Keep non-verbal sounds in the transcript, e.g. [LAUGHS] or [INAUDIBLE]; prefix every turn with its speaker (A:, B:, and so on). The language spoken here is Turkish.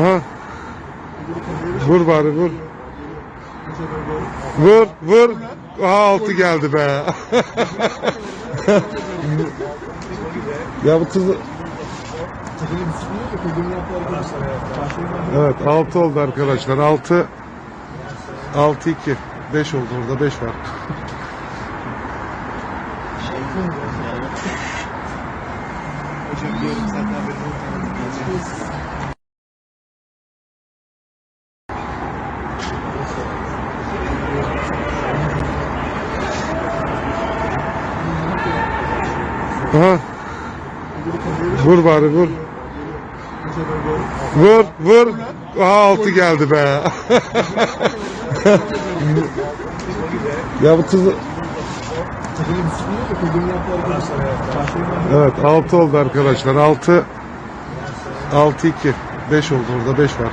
A: Aha. Vur bari vur. Vur vur. Aha altı geldi be. [LAUGHS] ya bu tuzlu... Evet 6 oldu arkadaşlar. 6 6 2 5 oldu orada 5 var.
B: Hocam diyorum zaten benim
A: Aha. Vur bari vur. Vur vur. Aha 6 geldi be. [LAUGHS] ya bu tuzlu... Evet 6 oldu arkadaşlar. 6 6 2 5 oldu orada 5 var.